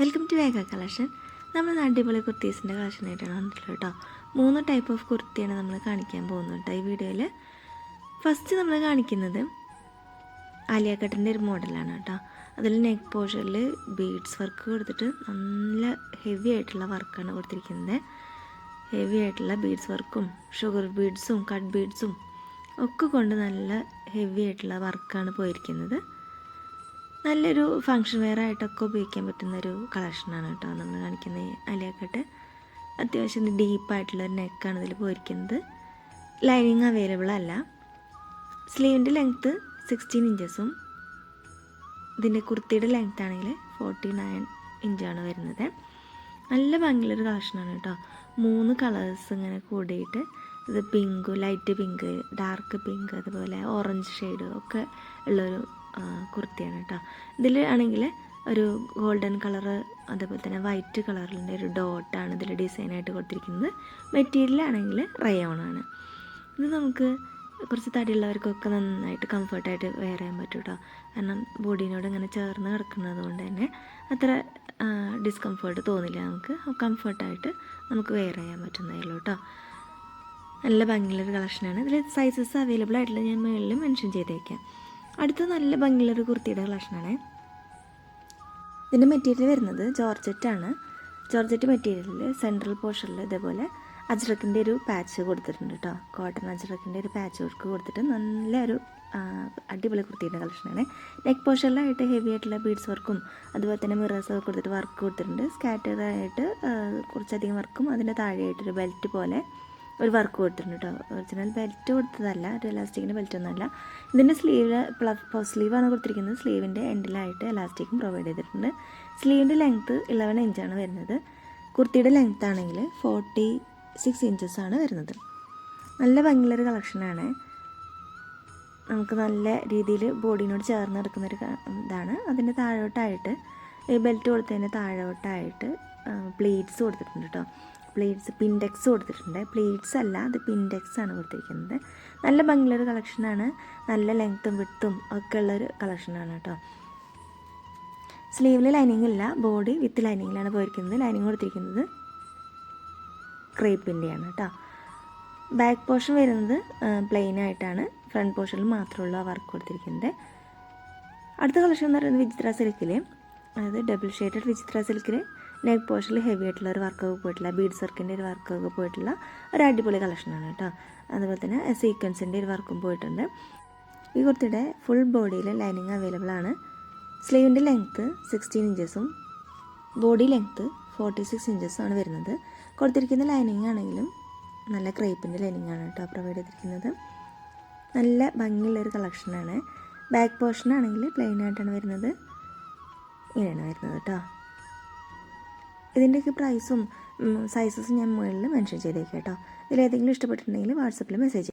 Welcome to വേഗ collection നമ്മൾ അടിപൊളി കുർത്തീസിന്റെ കളക്ഷനായിട്ടാണ് വന്നിട്ടുള്ളത് കേട്ടോ. മൂന്ന് ടൈപ്പ് ഓഫ് കുർത്തിയാണ് നമ്മൾ കാണിക്കാൻ പോകുന്നത് കേട്ടോ ഈ വീഡിയോയിൽ ഫസ്റ്റ് നമ്മൾ കാണിക്കുന്നത് ആലിയ കട്ടിന്റെ ഒരു മോഡലാണ് കേട്ടോ. അതിൽ നെക്ക് പോർഷനിൽ ബീഡ്സ് വർക്ക് കൊടുത്തിട്ട് നല്ല ഹെവി ആയിട്ടുള്ള വർക്കാണ് കൊടുത്തിരിക്കുന്നത്. ഹെവി ആയിട്ടുള്ള ബീഡ്സ് വർക്കും ഷുഗർ ബീഡ്സും കട്ട് ബീഡ്സും ഒക്കെ കൊണ്ട് നല്ല ഹെവി ആയിട്ടുള്ള വർക്കാണ് പോയിരിക്കുന്നത്. നല്ലൊരു ഫങ്ഷൻ വെയർ ആയിട്ടൊക്കെ ഉപയോഗിക്കാൻ പറ്റുന്നൊരു കളക്ഷനാണ് കേട്ടോ നമ്മൾ കാണിക്കുന്ന അലിയാക്കട്ട് അത്യാവശ്യം ഡീപ്പായിട്ടുള്ള ഒരു നെക്കാണ് ഇതിൽ പോയിരിക്കുന്നത്. ലൈനിങ് അവൈലബിൾ അല്ല. സ്ലീവിന്റെ ലെങ്ത്ത് സിക്സ്റ്റീൻ ഇഞ്ചസും ഇതിന്റെ കുർത്തിയുടെ ലെങ്ത് ആണെങ്കിൽ ഫോർട്ടി നയൻ ഇഞ്ചാണ് വരുന്നത്. നല്ല ഭംഗിയുള്ളൊരു കളക്ഷനാണ് കേട്ടോ. മൂന്ന് കളേഴ്സ് ഇങ്ങനെ കൂടിയിട്ട് ഇത് pink light pink dark pink അതുപോലെ ഓറഞ്ച് ഷെയ്ഡ് ഒക്കെ ഉള്ളൊരു കുർത്തിയാണ് കേട്ടോ ഇതിൽ ആണെങ്കിൽ ഒരു ഗോൾഡൻ കളറ് അതേപോലെ തന്നെ വൈറ്റ് കളറിന്റെ ഒരു ഡോട്ടാണ് ഇതിൽ ഡിസൈനായിട്ട് കൊടുത്തിരിക്കുന്നത്. മെറ്റീരിയൽ ആണെങ്കിൽ റയോൺ ആണ്. ഇത് നമുക്ക് കുറച്ച് തടിയുള്ളവർക്കൊക്കെ നന്നായിട്ട് കംഫർട്ടായിട്ട് വെയർ ചെയ്യാൻ പറ്റും കേട്ടോ കാരണം ബോഡീനോട് ഇങ്ങനെ ചേർന്ന് കിടക്കുന്നത് കൊണ്ട് തന്നെ അത്ര ഡിസ്കംഫേർട്ട് തോന്നില്ല നമുക്ക്. കംഫർട്ടായിട്ട് നമുക്ക് വെയർ ചെയ്യാൻ പറ്റുന്നതേ ഉള്ളൂ കേട്ടോ നല്ല ഭംഗിയുള്ളൊരു കളക്ഷനാണ് ഇതിൽ സൈസസ് അവൈലബിൾ ആയിട്ടുള്ള ഞാൻ മുകളിൽ മെൻഷൻ ചെയ്തേക്കാം. അടുത്ത നല്ല ഭംഗിയുള്ളൊരു കുർത്തിയുടെ കളക്ഷനാണ്. ഇതിന്റെ മെറ്റീരിയൽ വരുന്നത് ജോർജറ്റാണ്. ജോർജറ്റ് മെറ്റീരിയലിൽ സെൻട്രൽ പോർഷനിൽ ഇതേപോലെ അജ്രക്കിന്റെ ഒരു പാച്ച് കൊടുത്തിട്ടുണ്ട് കേട്ടോ കോട്ടൺ അജ്രക്കിന്റെ ഒരു പാച്ച് വർക്ക് കൊടുത്തിട്ട് നല്ലൊരു ഒരു അടിപൊളി കുർത്തിയുടെ കളക്ഷനാണ്. നെക്ക് പോർഷനിലായിട്ട് ഹെവി ആയിട്ടുള്ള ബീഡ്സ് വർക്കും അതുപോലെ തന്നെ മിറേഴ്സ് ഒക്കെ കൊടുത്തിട്ട് വർക്ക് കൊടുത്തിട്ടുണ്ട്. ആ, കുറച്ചധികം വർക്കും അതിന്റെ താഴെയായിട്ടൊരു ബെൽറ്റ് പോലെ ഒരു വർക്ക് കൊടുത്തിട്ടുണ്ട് കേട്ടോ ഒറിജിനൽ ബെൽറ്റ് കൊടുത്തതല്ല ഒരു എലാസ്റ്റിക്കിന്റെ ബെൽറ്റ് ഒന്നുമല്ല. ഇതിന്റെ സ്ലീവ് പ്ലസ് സ്ലീവാണ് കൊടുത്തിരിക്കുന്നത്. സ്ലീവിന്റെ എൻഡിലായിട്ട് എലാസ്റ്റിക്കും പ്രൊവൈഡ് ചെയ്തിട്ടുണ്ട്. സ്ലീവിന്റെ ലെങ്ത്ത് ഇലവൻ ഇഞ്ചാണ് വരുന്നത്. കുർത്തിയുടെ ലെങ്ത്ത് ആണെങ്കിൽ ഫോർട്ടി സിക്സ് ഇഞ്ചസ് ആണ് വരുന്നത്. നല്ല ഭംഗിയുള്ളൊരു കളക്ഷനാണ് നമുക്ക് നല്ല രീതിയിൽ ബോഡിനോട് ചേർന്ന് കിടക്കുന്നൊരു ക- ഇതാണ്. അതിന്റെ താഴോട്ടായിട്ട് ഈ ബെൽറ്റ് കൊടുത്തതിന്റെ താഴോട്ടായിട്ട് പ്ലേറ്റ്സ് കൊടുത്തിട്ടുണ്ട് കേട്ടോ പ്ലീറ്റ്സ് പിൻഡെക്സ് കൊടുത്തിട്ടുണ്ട്. പ്ലേറ്റ്സ് അല്ല അത് പിൻഡെക്സ് ആണ് കൊടുത്തിരിക്കുന്നത്. നല്ല ഭംഗിയുള്ളൊരു കളക്ഷനാണ് നല്ല ലെങ്ത്തും വിട്ടും ഒക്കെ ഉള്ളൊരു കളക്ഷനാണ് കേട്ടോ. സ്ലീവിൽ ലൈനിങ് ഇല്ല ബോഡി വിത്ത് ലൈനിങ്ങിലാണ് പോയിരിക്കുന്നത്. ലൈനിങ് കൊടുത്തിരിക്കുന്നത് ക്രേപ്പിന്റെയാണ് കേട്ടോ. ബാക്ക് പോർഷൻ വരുന്നത് പ്ലെയിൻ ആയിട്ടാണ്. ഫ്രണ്ട് പോർഷനിൽ മാത്രമുള്ള വർക്ക് കൊടുത്തിരിക്കുന്നത്. അടുത്ത കളക്ഷൻ എന്ന് പറയുന്നത് വിചിത്ര സിൽക്കിൽ അതായത് ഡബിൾ ഷെയ്ഡഡ് വിചിത്ര സിൽക്കിൽ നെക്ക് പോർഷനിൽ ഹെവി ആയിട്ടുള്ള ഒരു വർക്കൊക്കെ പോയിട്ടുള്ള ബീഡ് സർക്കിന്റെ ഒരു വർക്കൊക്കെ പോയിട്ടുള്ള ഒരു അടിപൊളി കളക്ഷനാണ് കേട്ടോ അതുപോലെ തന്നെ സീക്വൻസിന്റെ ഒരു വർക്കും പോയിട്ടുണ്ട്. ഈ കുർത്തിയുടെ ഫുൾ ബോഡിയിൽ ലൈനിങ് അവൈലബിൾ ആണ്. സ്ലീവിന്റെ ലെങ്ത്ത് സിക്സ്റ്റീൻ ഇഞ്ചസും ബോഡി ലെങ്ത്ത് ഫോർട്ടി സിക്സ് ഇഞ്ചസും ആണ് വരുന്നത്. കൊടുത്തിരിക്കുന്ന ലൈനിങ് ആണെങ്കിലും നല്ല ക്രേപ്പിന്റെ ലൈനിങ് ആണ് കേട്ടോ പ്രൊവൈഡ് ചെയ്തിരിക്കുന്നത്. നല്ല ഭംഗിയുള്ളൊരു കളക്ഷനാണ് ബാക്ക് പോർഷൻ ആണെങ്കിൽ പ്ലെയിൻ ആയിട്ടാണ് വരുന്നത്. ഇങ്ങനെയാണ് വരുന്നത് കേട്ടോ ഇതിന്റെയൊക്കെ പ്രൈസും സൈസസും ഞാൻ മുകളിൽ മെൻഷൻ ചെയ്തേക്കാം കേട്ടോ. ഇതിലേതെങ്കിലും ഇഷ്ടപ്പെട്ടിട്ടുണ്ടെങ്കിൽ വാട്സപ്പിൽ മെസ്സേജ്